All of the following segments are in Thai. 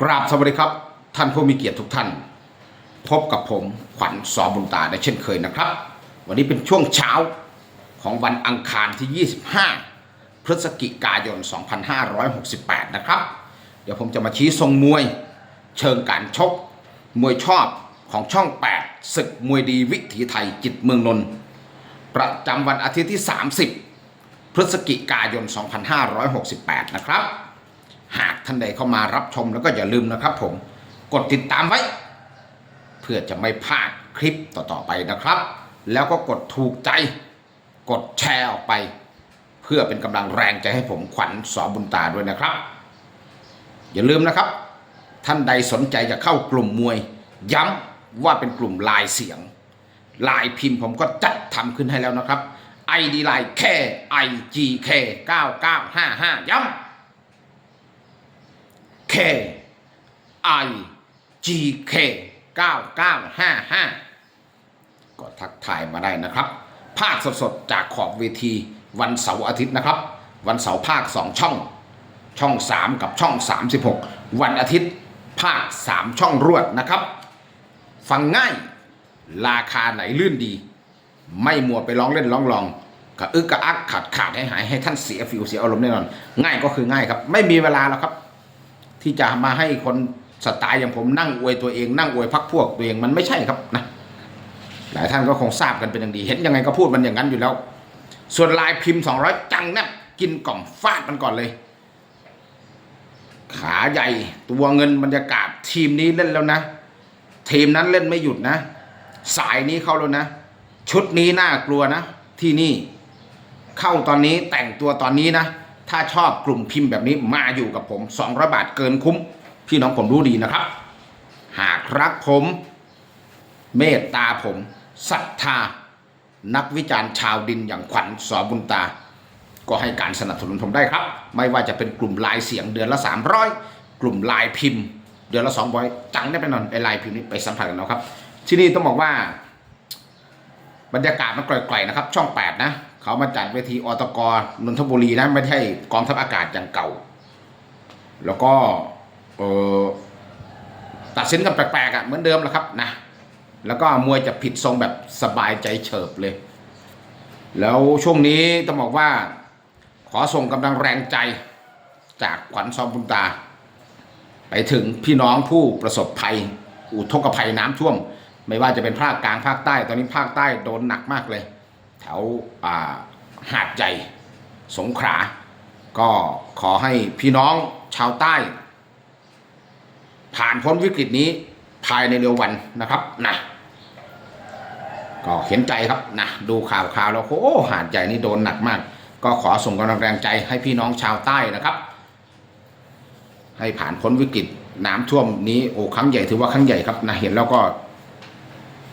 กราบสวัสดีครับ ท่านผู้มีเกียรติทุกท่าน พบกับผมขวัญสอบุญตาได้เช่นเคยนะครับ วันนี้เป็นช่วงเช้าของวันอังคารที่ 25 พฤศจิกายน 2568 นะครับ เดี๋ยวผมจะมาชี้ทรงมวย เชิงการชก มวยชอบของช่อง 8 ศึกมวยดีวิถีไทยจิตเมืองนนท์ประจำวันอาทิตย์ที่ 30 พฤศจิกายน 2568 นะครับ หากท่านใดเข้ามารับชมแล้วก็อย่าลืมนะครับ ผมกดติดตามไว้ เพื่อจะไม่พลาดคลิปต่อๆไปนะครับ แล้วก็กดถูกใจ กดแชร์ออกไป เพื่อเป็นกำลังแรงใจให้ผมขวัญสอบุญตาด้วยนะครับ อย่าลืมนะครับ ท่านใดสนใจจะเข้ากลุ่มมวย ย้ำว่าเป็นกลุ่มลายเสียงลายพิมพ์ผมก็จัดทำขึ้นให้แล้วนะครับ ID ไลน์แค่ IGK 9955 ย้ำ K I G K 9955 ก็ทักทายมาได้นะครับ ภาคสดๆ จากขอบเวทีวันเสาร์อาทิตย์นะครับ วันเสาร์ภาค 2 ช่อง ช่อง 3 กับช่อง 36 วันอาทิตย์ภาค 3 ช่องรวดนะครับ ฟังง่ายราคาไหนลื่นดี ไม่มัวไปร้องเล่นร้องลองกระอึกกระอักขาดขาดให้หายให้ท่านเสียฟิวเสียอารมณ์แน่นอน ง่ายก็คือง่ายครับ ไม่มีเวลาแล้วครับ ที่จะมาให้คนสไตล์อย่างผมนั่งอวยตัวเองนั่งอวยพักพวกตัวเองมันไม่ใช่ครับนะหลายท่านก็คงทราบกันเป็นอย่างดี เห็นยังไงก็พูดมันอย่างนั้นอยู่แล้ว ส่วนลายพิมพ์ 200 จังเนี่ยกินกล่องฟาดมันก่อนเลย ขาใหญ่ตัวเงินบรรยากาศทีมนี้เล่นแล้วนะ ทีมนั้นเล่นไม่หยุดนะ สายนี้เข้าแล้วนะ ชุดนี้น่ากลัวนะ ที่นี่เข้าตอนนี้แต่งตัวตอนนี้นะ ถ้าชอบกลุ่มพิมพ์แบบนี้มาอยู่กับผม 200 บาทเกินคุ้ม พี่น้องผมรู้ดีนะครับ หากรักผม เมตตาผมศรัทธา นักวิจารณ์ชาวดินอย่างขวัญสอบุญตา ก็ให้การสนับสนุนผมได้ครับ ไม่ว่าจะเป็นกลุ่มลายเสียงเดือนละ 300 กลุ่มลายพิมพ์ เดือนละ200จังได้ไปนอนไอ้ลายพิมพ์นี้ไปสัมผัสกันเนาะครับ ที่นี่ต้องบอกว่า บรรยากาศมันไกลๆนะครับ ช่อง 8 นะ เขามาจัดเวทีอตกนนทบุรีนะไม่ใช่กองทัพอากาศอย่างเก่า แล้วก็เออตัดสินกันแปลกๆอะเหมือนเดิมแหละครับนะแล้วก็มวยจะผิดทรงแบบสบายใจเฉิบเลย แล้วช่วงนี้ต้องบอกว่า ขอส่งกำลังแรงใจจากขวัญซอมบุญตา ไปถึงพี่น้องผู้ประสบภัย อุทกภัยน้ำท่วม ไม่ว่าจะเป็นภาคกลางภาคใต้ ตอนนี้ภาคใต้โดนหนักมากเลย แถวาหาดใหญ่สงขลาก็ขอให้พี่น้องชาวใต้ ผ่านพ้นวิกฤตนี้ภายในเร็ววันนะครับนะก็เห็นใจครับนะดูข่าวข่าวแล้วโอ้หาดใหญ่นี่โดนหนักมาก ก็ขอส่งกำลังแรงใจให้พี่น้องชาวใต้นะครับ ให้ผ่านพ้นวิกฤตน้ำท่วมนี้โอ้ครั้งใหญ่ถือว่าครั้งใหญ่ครับนะเห็นแล้วก็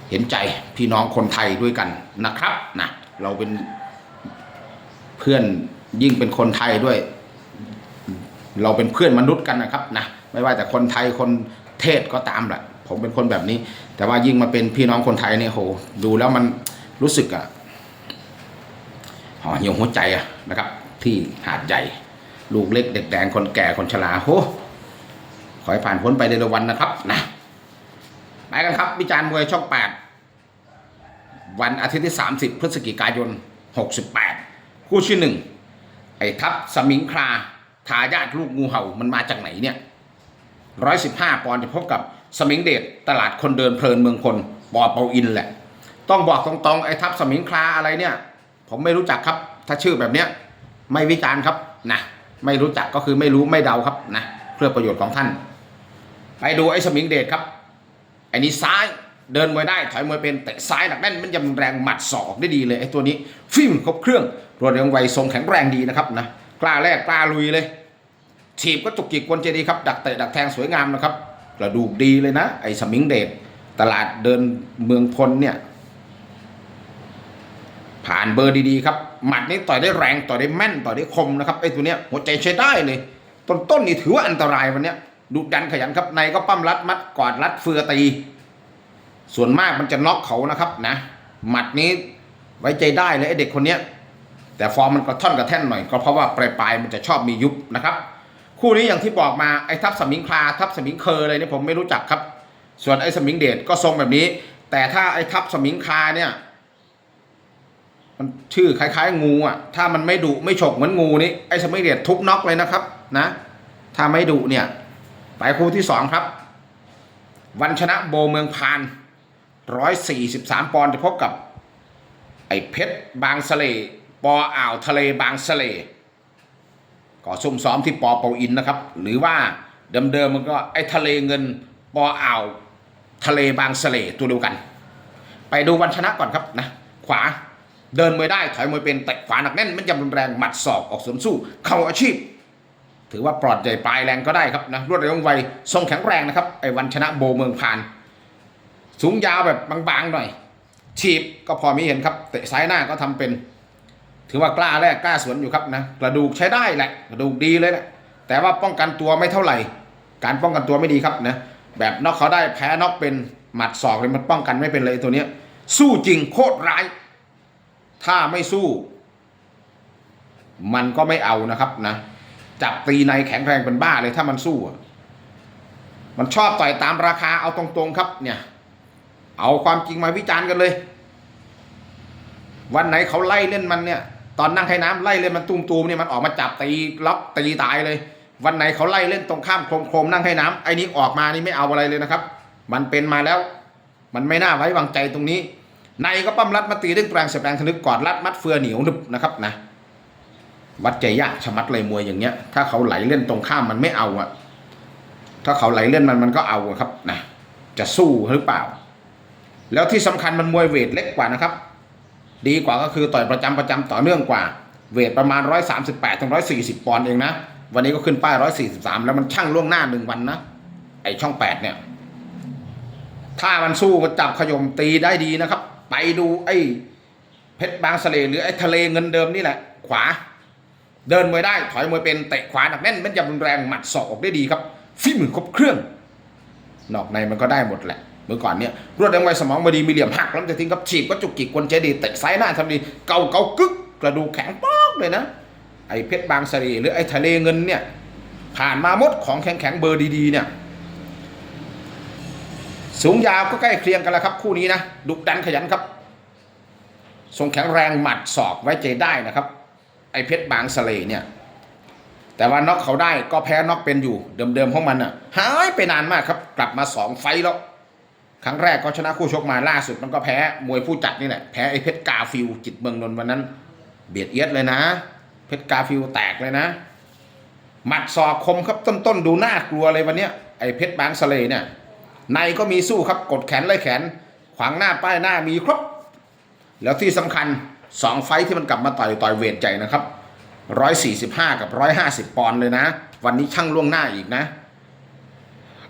เห็นใจพี่น้องคนไทยด้วยกันนะครับนะเราเป็นเพื่อนยิ่งเป็นคนไทยด้วย เราเป็นเพื่อนมนุษย์กันนะครับนะไม่ว่าแต่คนไทยคนเทศก็ตามแหละผมเป็นคนแบบนี้ แต่ว่ายิ่งมาเป็นพี่น้องคนไทยเนี่ยโหดูแล้วมันรู้สึกอะห่อเหี่ยวหัวใจอะนะครับ ที่หาดใหญ่ ลูกเล็กเด็กแดงคนแก่คนชราโหขอให้ผ่านพ้นไปในเร็ววันนะครับนะ ไปกันครับวิจารณ์มวยช่อง 8 วันอาทิตย์ที่ 30 พฤศจิกายน 68 คู่ที่อหนึ่งไอ้ทัพสมิงคลาทายาทลูกงูเห่ามันมาจากไหนเนี่ยร้อยสิบห้าปอนด์จะพบกับสมิงเดชตลาดคนเดินเพลินเมืองพลปอเปาอินแหละ ต้องบอกตรงๆไอ้ทัพสมิงคลาอะไรเนี่ย ผมไม่รู้จักครับ ถ้าชื่อแบบเนี้ยไม่วิจารณ์ครับนะไม่รู้จักก็คือไม่รู้ไม่เดาครับนะเพื่อประโยชน์ของท่าน ไปดูไอ้สมิงเดชครับ อ้นี่ซ้ายเดินมวยได้ถอยมวยเป็นเตะซ้ายหนักแน่นมันยำแรงหมัดศอกได้ดีเลยไอ้ตัวนี้ฟิล์มครบเครื่องรวดเร็วไวทรงแข็งแรงดีนะครับนะกล้าแรกกล้าลุยเลยถีบก็จุกจิกกวนเจดีครับดักเตะดักแทงสวยงามนะครับกระดูกดีเลยนะ ไอ้สมิงเดชตลาดเดินเมืองพลเนี่ยผ่านเบอร์ดีๆครับหมัดนี้ต่อยได้แรงต่อยได้แม่นต่อยได้คมนะครับไอ้ตัวเนี้ยหัวใจใช้ได้เลย ต้นต้นนี่ถือว่าอันตรายวันเนี้ย ดุดันขยันครับในก็ปั้มรัดมัดกอดรัดเฟือตี ส่วนมากมันจะน็อกเขานะครับนะหมัดนี้ไว้ใจได้เลยไอเด็กคนเนี้ยแต่ฟอร์มมันกระท่อนกระแท่นหน่อยก็เพราะว่าปลายๆมันจะชอบมียุบนะครับ คู่นี้อย่างที่บอกมาไอ้ทับสมิงคลาทับสมิงเคออะไรเนี่ยผมไม่รู้จักครับ ส่วนไอ้สมิงเดชก็ทรงแบบนี้ แต่ถ้าไอ้ทับสมิงคลาเนี่ย มันชื่อคล้ายๆ งูอะ ถ้ามันไม่ดุไม่ฉกเหมือนงูนี่ไอ้สมิงเดชทุบน็อกเลยนะครับ นะ ถ้าไม่ดุเนี่ย ไปคู่ที่สองครับ วันชนะโบเมืองพานร้อยสี่สิบสามปอนด์จะพบกับ ไอ้เพชรบางสะเลปออ่าวทะเลบางสะเลก็ซุ่มซ้อมที่ปอเปาอินนะครับ หรือว่าเดิมๆมันก็ไอ้ทะเลเงินปออ่าวทะเลบางสะเลตัวเดียวกัน ไปดูวันชนะก่อนครับนะ ขวาเดินมวยได้ถอยมวยเป็นเตะขวาหนักแน่นมันยำรุนแรงหมัดศอกออกสวนสู้ เข้าอาชีพ ถือว่าปลอดใจปลายแรงก็ได้ครับนะรวดเร็วไวทรงแข็งแรงนะครับไอ้วันชนะโบเมืองพาน สูงยาวแบบบางๆหน่อยฉีบก็พอมีเห็นครับเตะซ้ายหน้าก็ทำเป็น ถือว่ากล้าแรกกล้าสวนอยู่ครับนะกระดูกใช้ได้แหละกระดูกดีเลยแหละแต่ว่าป้องกันตัวไม่เท่าไหร่ การป้องกันตัวไม่ดีครับนะแบบน็อกเขาได้แพ้น็อกเป็นหมัดศอกเลยมันป้องกันไม่เป็นเลยตัวเนี้ย สู้จริงโคตรร้าย ถ้าไม่สู้ มันก็ไม่เอานะครับนะ จับตีในแข็งแรงเป็นบ้าเลยถ้ามันสู้มันชอบต่อยตามราคาเอาตรงๆครับ เนี่ย เอาความจริงมาวิจารณ์กันเลย วันไหนเขาไล่เล่นมันเนี่ย ตอนนั่งให้น้ำไล่เล่นมันตุ้มตูมๆเนี่ยมันออกมาจับตีล็อกตีตายเลย วันไหนเขาไล่เล่นตรงข้ามโครมโครมๆนั่งให้น้ำไอ้นี้ออกมานี่ไม่เอาอะไรเลยนะครับ มันเป็นมาแล้ว มันไม่น่าไว้วางใจตรงนี้ ในก็ปั้มรัดมาตีเรื่องแปลงเสียแปลงทะนึกกอดรัดมัดเฟือเหนียวหนึบนะครับนะ วัดใจยากชะมัดเลยมวยอย่างเงี้ย ถ้าเขาไหลเล่นตรงข้ามมันไม่เอาอะถ้าเขาไหลเล่นมันมันก็เอาครับนะจะสู้หรือเปล่า แล้วที่สำคัญมันมวยเวทเล็กกว่านะครับ ดีกว่าก็คือต่อยประจำประจำต่อเนื่องกว่า เวทประมาณ 138ถึง140 ปอนด์เองนะ วันนี้ก็ขึ้นป้าย 143 แล้วมันช่างล่วงหน้าหนึ่งวันนะไอช่อง 8 เนี่ย ถ้ามันสู้มันจับขยมตีได้ดีนะครับ ไปดูไอ้เพชรบางสะเลหรือไอ้ทะเลเงินเดิมนี่แหละ ขวา เดินมวยได้ถอยมวยเป็นเตะขวาหนักแน่นแมันจะรุนแรงหมัดศอกออกได้ดีครับฝีมือครบเครื่องนอกในมันก็ได้หมดแหละ เมื่อก่อนเนี่ยรวดเร็วไวสมองบดีมีเหลี่ยมหักแล้วมันจะทิ้งกับฉีบก็จุกจิกกวนใจดีเตะซ้ายหน้าทำดีเกาเกากึกกระดูกแข็งป๊อกเลยนะ ไอ้เพชรบางสะเลหรือไอ้ทะเลเงินเนี่ยผ่านมาหมดของแข็งแข็งเบอร์ดีๆเนี่ยสูงยาวก็ใกล้เคียงกันแล้วครับ คู่นี้นะดุดันขยันครับทรงแข็งแรงหมัดศอกไว้ใจได้นะครับ ไอ้เพชรบางสเลเนี่ย แต่ว่าน็อกเขาได้ก็แพ้น็อกเป็นอยู่เดิมๆของมันอะหายไปนานมากครับ กลับมาสองไฟแล้ว ครั้งแรกก็ชนะคู่ชกมาล่าสุดมันก็แพ้มวยผู้จัดนี่แหละแพ้ไอ้เพชรกาฟิลจิตเมืองนนท์วันนั้น เบียดเอียดเลยนะ เพชรกาฟิลแตกเลยนะหมัดศอกคมครับต้นๆดูน่ากลัวเลยวันเนี้ยไอ้เพชรบางสเลเนี่ยในก็มีสู้ครับกดแขนไล่แขน ขวางหน้าป้ายหน้ามีครบ แล้วที่สำคัญ สองไฟท์ที่มันกลับมาต่อยต่อยเวทใหญ่นะครับร้อยสี่สิบห้ากับร้อยห้าสิบปอนด์เลยนะ วันนี้ช่างล่วงหน้าอีกนะ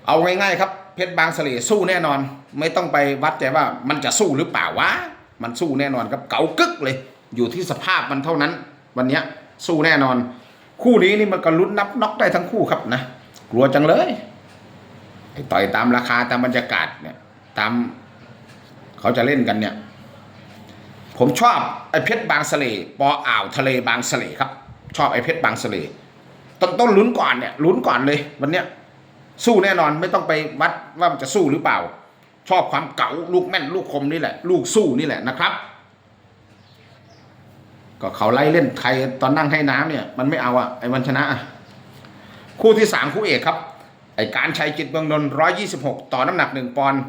เอาง่ายๆครับ เพชรบางสเลสู้แน่นอน ไม่ต้องไปวัดใจว่ามันจะสู้หรือเปล่าวะ มันสู้แน่นอนครับ เก๋ากึกเลย อยู่ที่สภาพมันเท่านั้น วันนี้สู้แน่นอน คู่นี้นี่มันก็ลุ้นนับน็อกได้ทั้งคู่ครับนะ กลัวจังเลยต่อยตามราคาตามบรรยากาศเนี่ย ตามเขาจะเล่นกันเนี่ย ผมชอบไอ้เพชรบางสะเลปออ่าวทะเลบางสะเลครับ ชอบไอ้เพชรบางสะเลต้นต้นลุ้นก่อนเนี่ยลุ้นก่อนเลยวันเนี้ยสู้แน่นอนไม่ต้องไปวัดว่ามันจะสู้หรือเปล่า ชอบความเก๋าลูกแม่นลูกคมนี่แหละ ลูกสู้นี่แหละนะครับ ก็เขาไล่เล่นใครตอนนั่งให้น้ำเนี่ย มันไม่เอาอะไอ้วันชนะอะคู่ที่สามคู่เอกครับไอ้การชัยจิตเมืองนนท์ร้อยยี่สิบหกต่อน้ำหนักหนึ่งปอนด์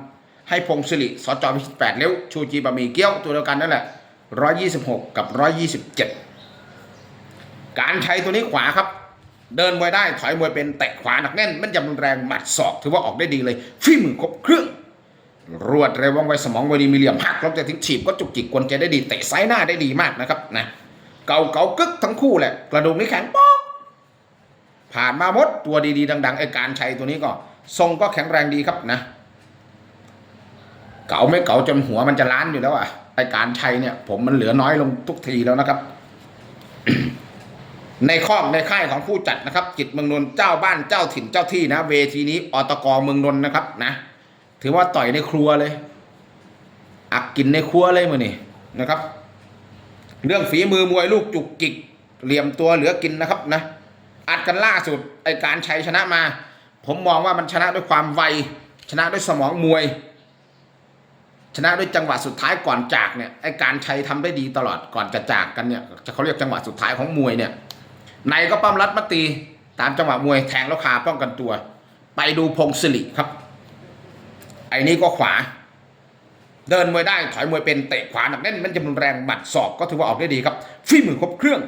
ให้พงศิริสจพิชิตแปดเลี้ยวชูจีบะหมี่เกี๊ยวตัวเดียวกันนั่นแหละร้อยยี่สิบหกกับร้อยยี่สิบเจ็ดการชัยตัวนี้ขวาครับ เดินมวยได้ถอยมวยเป็นเตะขวาหนักแน่น มันยำรุนแรงหมัดศอก ถือว่าออกได้ดีเลยฝีมือครบเครื่องรวดเร็วว่องไวสมองบดีมีเหลี่ยมหักลบจะทิ้งฉีบก็จุกจิกกวนใจได้ดีเตะซ้ายหน้าได้ดีมากนะครับนะเก่าเก่ากึกทั้งคู่แหละ กระดูกนี่แข็งป๊อกผ่านมาหมดตัวดีๆ ดังๆไอ้การชัยตัวนี้ก็ ทรงก็แข็งแรงดีครับนะ เก่าไม่เก่าจนหัวมันจะล้านอยู่แล้วอะไอ้การชัยเนี่ย ผมมันเหลือน้อยลงทุกทีแล้วนะครับ ในคอกในค่ายของผู้จัดนะครับ จิตเมืองนนท์เจ้าบ้านเจ้าถิ่นเจ้าที่นะเวทีนี้อตกเมืองนนท์นะครับ นะถือว่าต่อยในครัวเลย อักกินในครัวเลยมือนี่นะครับ เรื่องฝีมือมวยลูกจุกจิก เหลี่ยมตัวเหลือกินนะครับนะอัดกันล่าสุดไอการชัยชนะมา ผมมองว่ามันชนะด้วยความไวชนะด้วยสมองมวย ชนะด้วยจังหวะสุดท้ายก่อนจากเนี่ยไอการชัยทำได้ดีตลอดก่อนจะจากกันเนี่ยจะเขาเรียกจังหวะสุดท้ายของมวยเนี่ยในก็ปั้มรัดมาตีตามจังหวะมวยแทงแล้วคาป้องกันตัว ไปดูพงศิริครับ ไอ้นี่ก็ขวา เดินมวยได้ถอยมวยเป็นเตะขวาหนักแน่นมันจะรุนแรงหมัดศอกก็ถือว่าออกได้ดีครับฝีมือครบเครื่อง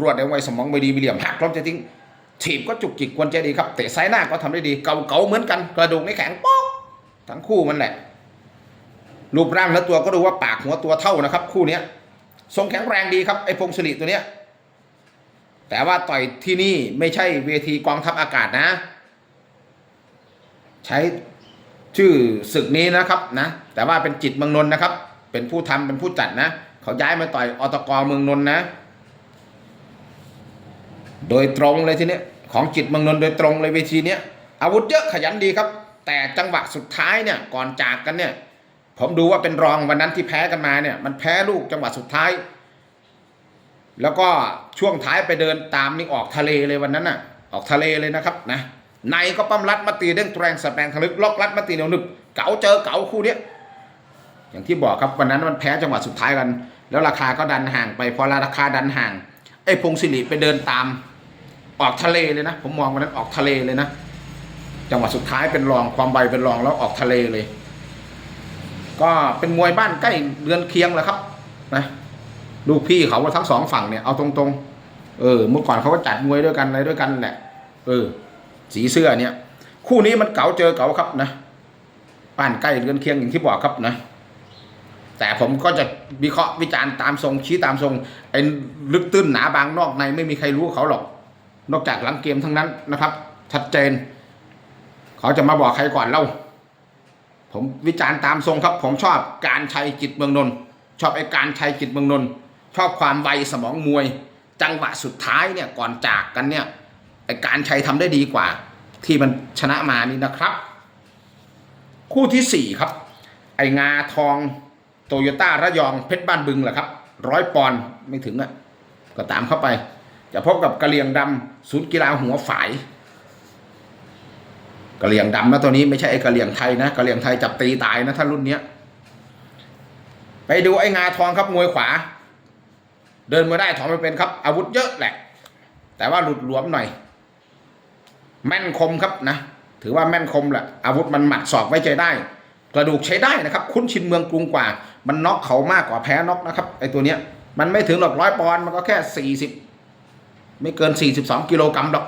รวดเร็วไวสมองไม่ดีมีเหลี่ยมหักพร้อมจะทิ้งถีบก็จุกจิกกวนใจดีครับเตะซ้ายหน้าก็ทำได้ดีเก่าๆเหมือนกัน กระดูกไม่แข็งป๊อกทั้งคู่มันแหละ รูปร่างและตัวก็ดูว่าปากหัวตัวเท่านะครับ คู่เนี้ทรงแข็งแรงดีครับไอ้พงศิริตัวเนี้ยแต่ว่าต่อยที่นี่ไม่ใช่เวทีกองทัพอากาศนะ ใช้ชื่อศึกนี้นะครับนะแต่ว่าเป็นจิตเมืองนนนะครับ เป็นผู้ทำเป็นผู้จัดนะ เขาย้ายมาต่อยอตกเมืองนนนะ โดยตรงเลยทีเนี้ยของจิตเมืองนนโดยตรงเลยเวทีเนี้ยอาวุธเยอะขยันดีครับ แต่จังหวะสุดท้ายเนี่ยก่อนจากกันเนี่ย ผมดูว่าเป็นรองวันนั้นที่แพ้กันมาเนี่ย มันแพ้ลูกจังหวะสุดท้าย แล้วก็ช่วงท้ายไปเดินตามนี่ออกทะเลเลยวันนั้นน่ะ ออกทะเลเลยนะครับนะในก็ปั้มรัดมาตีเด้งแรงสแปงทะลึกล็อกรัดมาตีเหนียวหนึบเก๋าเจอเก๋าคู่เนี้ยอย่างที่บอกครับวันนั้นมันแพ้จังหวะสุดท้ายกัน แล้วราคาก็ดันห่างไปพอราคาดันห่างไอ้พงศิริไปเดินตาม ออกทะเลเลยนะ ผมมองวันนั้นออกทะเลเลยนะจังหวะสุดท้ายเป็นรองความไวเป็นรองแล้วออกทะเลเลย ก็เป็นมวยบ้านใกล้เรือนเคียงแหละครับนะลูกพี่เขาทั้งสองฝั่งเนี่ยเอาตรงๆ เออ เมื่อก่อนเขาก็จัดมวยด้วยกันอะไรด้วยกันแหละ เออ สีเสื้อเนี่ย คู่นี้มันเก๋าเจอเก๋าครับนะบ้านใกล้เรือนเคียงอย่างที่บอกครับนะแต่ผมก็จะวิเคราะห์วิจารณ์ตามทรงชี้ตามทรงไอ้ลึกตื้นหนาบางนอกในไม่มีใครรู้เขาหรอก นอกจากหลังเกมทั้งนั้นนะครับ ชัดเจน เขาจะมาบอกใครก่อนเล่า ผมวิจารณ์ตามทรงครับ ผมชอบการชัยจิตเมืองนนท์ชอบไอ้การชัยจิตเมืองนนท์ชอบความไวสมองมวย จังหวะสุดท้ายเนี่ยก่อนจากกันเนี่ยไอ้การชัยทำได้ดีกว่า ที่มันชนะมานี่นะครับ คู่ที่สี่ครับ ไอ้งาทองโตโยต้าระยองเพชรบ้านบึงแหละครับร้อยปอนด์ไม่ถึงอะก็ตามเข้าไป จะพบกับกะเหรี่ยงดำศูนย์กีฬาหัวฝาย กะเหรี่ยงดำนะตัวนี้ไม่ใช่ไอ้กะเหรี่ยงไทยนะกะเหรี่ยงไทยจับตีตายนะถ้ารุ่นเนี้ย ไปดูไอ้งาทองครับมวยขวา เดินมาได้ถอนไม่เป็นครับ อาวุธเยอะแหละ แต่ว่าหลุดหลวมหน่อย แม่นคมครับนะถือว่าแม่นคมแหละอาวุธมันหมัดศอกไว้ใจได้ กระดูกใช้ได้นะครับ คุ้นชินเมืองกรุงกว่า มันน็อกเขามากกว่าแพ้น็อกนะครับไอ้ตัวเนี้ยมันไม่ถึงหรอกร้อยปอนด์มันก็แค่สี่สิบไม่เกินสี่สิบสองกิโลกรัมหรอก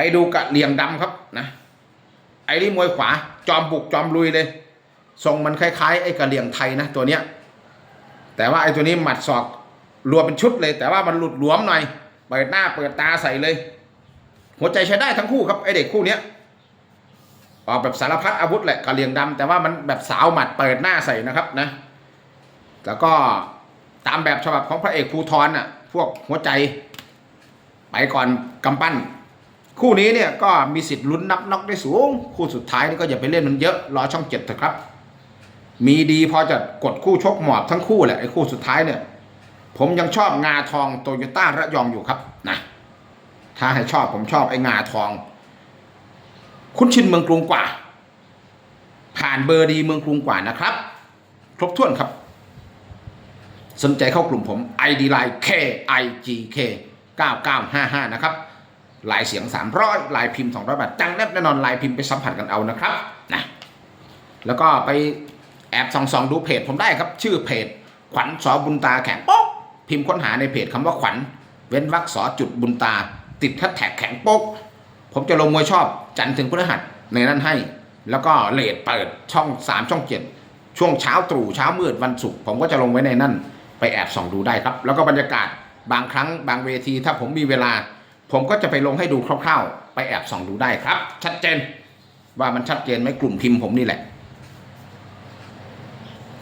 ไปดูกะเหลี่ยงดำครับนะไอ้นี่มวยขวา จอมบุกจอมลุยเลยทรงมันคล้ายๆ ไอ้กะเหลี่ยงไทยนะตัวเนี้ยแต่ว่าไอ้ตัวนี้หมัดศอกรวมเป็นชุดเลย แต่ว่ามันหลุดหลวมหน่อยเปิดหน้าเปิดตาใส่เลย หัวใจใช้ได้ทั้งคู่ครับไอ้เด็กคู่เนี้ยออกแบบสารพัดอาวุธแหละกะเหลี่ยงดำแต่ว่ามันแบบสาวหมัดเปิดหน้าใส่นะครับนะ แล้วก็ตามแบบฉบับของพระเอกภูทรน่ะพวกหัวใจ ไปก่อนกำปั้น คู่นี้เนี่ยก็มีสิทธิ์ลุ้นนับน็อกได้สูง คู่สุดท้ายนี่ก็อย่าไปเล่นมันเยอะรอช่องเจ็ดเถอะครับ มีดีพอจะกดคู่ชกหมอบทั้งคู่แหละไอ้คู่สุดท้ายเนี่ย ผมยังชอบงาทองโตโยต้าระยองอยู่ครับนะถ้าให้ชอบผมชอบไอ้งาทอง คุ้นชินเมืองกรุงกว่า ผ่านเบอร์ดีเมืองกรุงกว่านะครับ ครบถ้วนครับ สนใจเข้ากลุ่มผม ID Line K I G K 9955 นะครับ ลายเสียง 300 ลายพิมพ์ 200 บาท จังแนบแน่นอนลายพิมพ์ไปสัมผัสกันเอานะครับนะแล้วก็ไปแอบส่องๆดูเพจผมได้ครับ ชื่อเพจ ขวัญสอบุญตาแข็งโป๊กพิมพ์ค้นหาในเพจคำว่าขวัญเว้นวรรคสอจุดบุญตา ติดแฮชแท็กแข็งโป๊กผมจะลงมวยชอบจันทร์ถึงพฤหัสในนั้นให้ แล้วก็เลทเปิดช่อง 3 ช่อง 7 ช่วงเช้าตรู่เช้ามืดวันศุกร์ผมก็จะลงไว้ในนั่นไปแอบส่องดูได้ครับ แล้วก็บรรยากาศบางครั้งบางเวทีถ้าผมมีเวลา ผมก็จะไปลงให้ดูคร่าวๆ ไปแอบส่องดูได้ครับ ชัดเจน ว่ามันชัดเจนไหมกลุ่มพิมพ์ผมนี่แหละ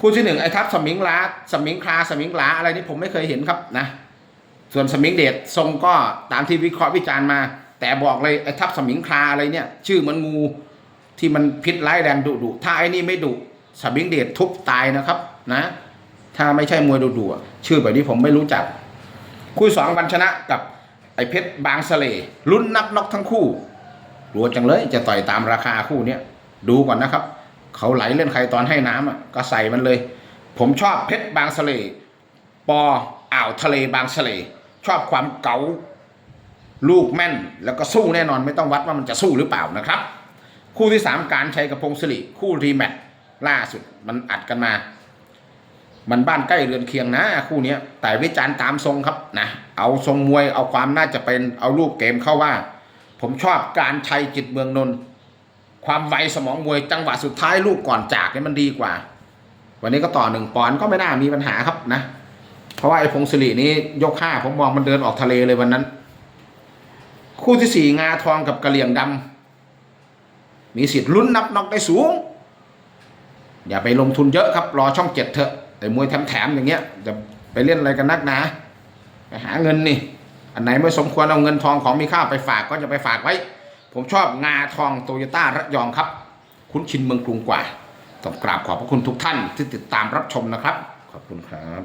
คู่ที่หนึ่งไอ้ทับสมิงลาสมิงคลาสมิงลาอะไรนี่ผมไม่เคยเห็นครับนะ ส่วนสมิงเดชทรงก็ตามที่วิเคราะห์วิจารณ์มา แต่บอกเลยไอ้ทับสมิงคลาอะไรเนี่ย ชื่อมันงูที่มันพิษร้ายแรงดุดุถ้าไอ้นี่ไม่ดุสมิงเดชทุบตายนะครับนะ ถ้าไม่ใช่มวยดุดุชื่อแบบนี้ผมไม่รู้จัก คู่สองวันชนะกับ ไอ้เพชรบางสะเลลุ้นนับน็อกทั้งคู่กลัวจังเลยจะต่อยตามราคาคู่เนี้ยดูก่อนนะครับ เขาไหลเล่นใครตอนให้น้ำอะก็ใส่มันเลย ผมชอบเพชรบางสะเลปออ่าวทะเลบางสะเลชอบความเก๋าลูกแม่นแล้วก็สู้แน่นอนไม่ต้องวัดว่ามันจะสู้หรือเปล่านะครับ คู่ที่สามการใชัยกับพงศิริคู่รีแมตช์ล่าสุดมันอัดกันมา มันบ้านใกล้เรือนเคียงนะคู่นี้แต่วิจารณ์ตามทรงครับนะเอาทรงมวยเอาความน่าจะเป็นเอาลูกเกมเข้าว่า ผมชอบการชัยจิตเมืองนนท์ความไวสมองมวยจังหวะสุดท้ายลูกก่อนจากเนี่ยมันดีกว่า วันนี้ก็ต่อหนึ่งปอนด์ก็ไม่น่ามีปัญหาครับนะ เพราะว่าไอ้พงศิรินี้ยกห้าผมมองมันเดินออกทะเลเลยวันนั้น คู่ที่สี่งาทองกับกระเหลี่ยงดำมีสิทธิ์ลุ้นนับน็อกได้สูง อย่าไปลงทุนเยอะครับรอช่องเจ็ดเถอะ ไอ้มวยแถมๆอย่างเงี้ยจะไปเล่นอะไรกันนักหนาไปหาเงินนี่อันไหนไม่สมควรเอาเงินทองของมีค่าไปฝากก็จะไปฝากไว้ ผมชอบงาทองโตโยต้าระยองครับ คุ้นชินเมืองกรุงกว่าต้องกราบขอบพระคุณทุกท่านที่ติดตามรับชมนะครับ ขอบคุณครับ